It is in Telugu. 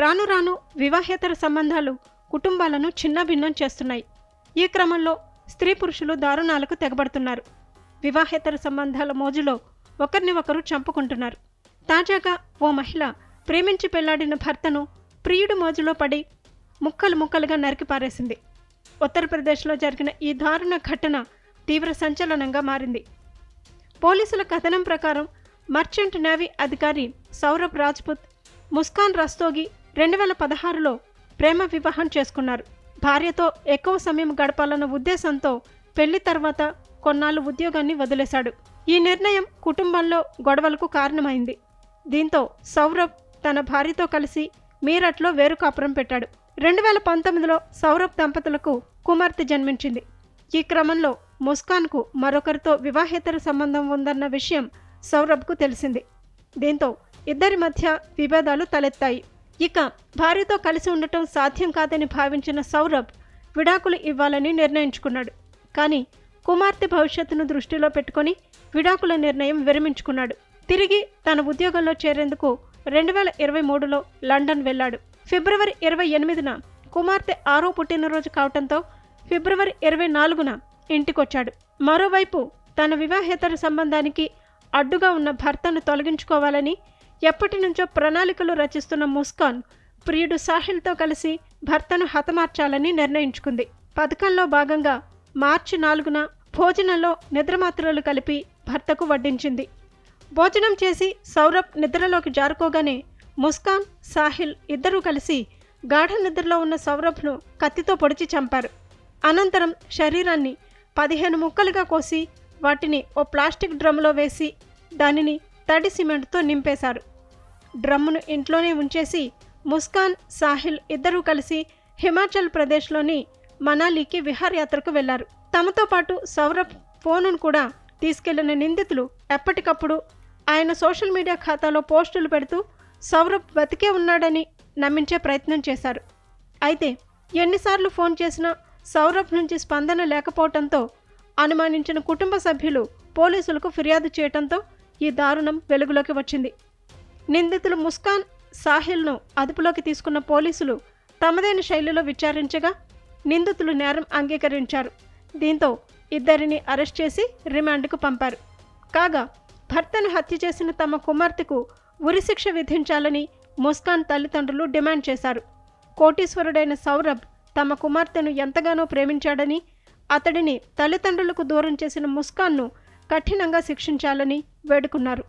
రాను రాను వివాహేతర సంబంధాలు కుటుంబాలను చిన్నభిన్నం చేస్తున్నాయి. ఈ క్రమంలో స్త్రీ పురుషులు దారుణాలకు తెగబడుతున్నారు. వివాహేతర సంబంధాల మోజులో ఒకరిని ఒకరు చంపుకుంటున్నారు. తాజాగా ఓ మహిళ ప్రేమించి పెళ్ళాడిన భర్తను ప్రియుడి మోజులో పడి ముక్కలు ముక్కలుగా నరికి పారేసింది. ఉత్తరప్రదేశ్లో జరిగిన ఈ దారుణ ఘటన తీవ్ర సంచలనంగా మారింది. పోలీసుల కథనం ప్రకారం మర్చెంట్ నేవీ అధికారి సౌరభ్ రాజ్పుత్ ముస్కాన్ రస్తోగి రెండు వేల పదహారులో ప్రేమ వివాహం చేసుకున్నారు. భార్యతో ఎక్కువ సమయం గడపాలన్న ఉద్దేశంతో పెళ్ళి తర్వాత కొన్నాళ్ళు ఉద్యోగాన్ని వదిలేశాడు. ఈ నిర్ణయం కుటుంబంలో గొడవలకు కారణమైంది. దీంతో సౌరభ్ తన భార్యతో కలిసి మీరట్లో వేరు కాపురం పెట్టాడు. రెండు వేల పంతొమ్మిదిలో సౌరభ్ దంపతులకు కుమార్తె జన్మించింది. ఈ క్రమంలో ముస్కాన్కు మరొకరితో వివాహేతర సంబంధం ఉందన్న విషయం సౌరభ్కు తెలిసింది. దీంతో ఇద్దరి మధ్య విభేదాలు తలెత్తాయి. ఇక భార్యతో కలిసి ఉండటం సాధ్యం కాదని భావించిన సౌరభ్ విడాకులు ఇవ్వాలని నిర్ణయించుకున్నాడు. కానీ కుమార్తె భవిష్యత్తును దృష్టిలో పెట్టుకొని విడాకుల నిర్ణయం విరమించుకున్నాడు. తిరిగి తన ఉద్యోగంలో చేరేందుకు రెండు వేల ఇరవై మూడులో లండన్ వెళ్ళాడు. ఫిబ్రవరి ఇరవై ఎనిమిదిన కుమార్తె ఆరో పుట్టినరోజు కావటంతో ఫిబ్రవరి ఇరవై నాలుగున ఇంటికొచ్చాడు. మరోవైపు తన వివాహేతర సంబంధానికి అడ్డుగా ఉన్న భర్తను తొలగించుకోవాలని ఎప్పటి నుంచో ప్రణాళికలు రచిస్తున్న ముస్కాన్ ప్రియుడు సాహిల్తో కలిసి భర్తను హతమార్చాలని నిర్ణయించుకుంది. పథకంలో భాగంగా మార్చి నాలుగున భోజనంలో నిద్రమాత్రలు కలిపి భర్తకు వడ్డించింది. భోజనం చేసి సౌరభ్ నిద్రలోకి జారుకోగానే ముస్కాన్ సాహిల్ ఇద్దరూ కలిసి గాఢ నిద్రలో ఉన్న సౌరభ్ను కత్తితో పొడిచి చంపారు. అనంతరం శరీరాన్ని పదిహేను ముక్కలుగా కోసి వాటిని ఓ ప్లాస్టిక్ డ్రమ్లో వేసి దానిని తడి సిమెంట్తో నింపేశారు. డ్రమ్మును ఇంట్లోనే ఉంచేసి ముస్కాన్ సాహిల్ ఇద్దరూ కలిసి హిమాచల్ ప్రదేశ్లోని మనాలికి విహారయాత్రకు వెళ్ళారు. తమతో పాటు సౌరభ్ ఫోనును కూడా తీసుకెళ్ళిన నిందితులు ఎప్పటికప్పుడు ఆయన సోషల్ మీడియా ఖాతాలో పోస్టులు పెడుతూ సౌరభ్ బతికే ఉన్నాడని నమ్మించే ప్రయత్నం చేశారు. అయితే ఎన్నిసార్లు ఫోన్ చేసినా సౌరభ్ నుంచి స్పందన లేకపోవడంతో అనుమానించిన కుటుంబ సభ్యులు పోలీసులకు ఫిర్యాదు చేయడంతో ఈ దారుణం వెలుగులోకి వచ్చింది. నిందితులు ముస్కాన్ సాహిల్ను అదుపులోకి తీసుకున్న పోలీసులు తమదైన శైలిలో విచారించగా నిందితులు నేరం అంగీకరించారు. దీంతో ఇద్దరిని అరెస్ట్ చేసి రిమాండ్కు పంపారు. కాగా భర్తను హత్య చేసిన తమ కుమార్తెకు ఉరిశిక్ష విధించాలని ముస్కాన్ తల్లిదండ్రులు డిమాండ్ చేశారు. కోటీశ్వరుడైన సౌరభ్ తమ కుమార్తెను ఎంతగానో ప్రేమించాడని అతడిని తల్లిదండ్రులకు దూరం చేసిన ముస్కాన్ను కఠినంగా శిక్షించాలని వేడుకున్నారు.